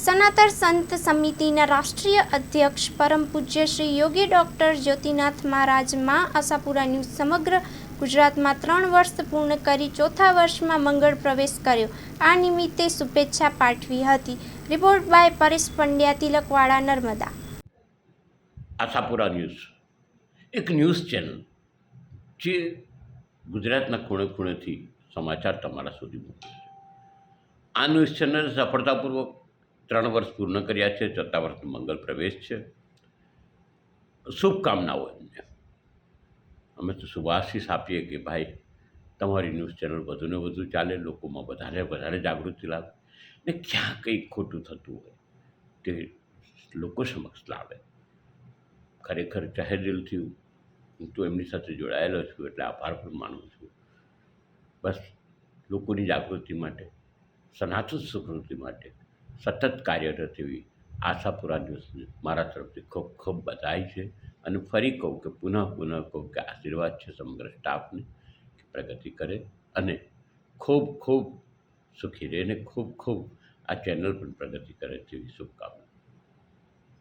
સનાતન સંત સમિતિના રાષ્ટ્રીય અધ્યક્ષ પરમ પૂજ્ય શ્રી યોગી ડૉક્ટર જ્યોતિનાથ મહારાજમાં આશાપુરા ન્યૂઝ સમગ્ર ગુજરાતમાં ત્રણ વર્ષ પૂર્ણ કરી ચોથા વર્ષમાં મંગળ પ્રવેશ કર્યો. આ નિમિત્તે શુભેચ્છા પાઠવી હતી. Report by Paresh Pandya, Tilakwada, Narmada. Ashapura news. એક ન્યૂઝ ચેનલ જે ગુજરાતના ખૂણે ખૂણેથી સમાચાર તમારા સુધી મોકલે આ ન્યૂઝ ચેનલ સફળતાપૂર્વક ત્રણ વર્ષ પૂર્ણ કર્યા છે ચોથા વર્ષનો મંગલ પ્રવેશ છે. શુભકામનાઓ એમને. અમે તો શુભાશીષ આપીએ કે ભાઈ, તમારી ન્યૂઝ ચેનલ વધુને વધુ ચાલે, લોકોમાં વધારે વધારે જાગૃતિ લાવે. ને ક્યાં કંઈક ખોટું થતું હોય, તે લોકો સમક્ષ લાવે. ખરેખર જાહેર દિલથી હું તો એમની સાથે જોડાયેલો છું, એટલે આભાર પણ માનું છું. બસ, લોકોની જાગૃતિ માટે, સનાતન સુકૃતિ માટે સતત કાર્યરત એવી આશાપુરા ન્યૂઝને મારા તરફથી ખૂબ ખૂબ બધાઈ છે. અને ફરી કહું કે પુનઃ પુનઃ કહું કે આશીર્વાદ છે સમગ્ર સ્ટાફને કે પ્રગતિ કરે અને ખૂબ ખૂબ સુખી રહે અને ખૂબ ખૂબ આ ચેનલ પણ પ્રગતિ કરે તેવી શુભકામના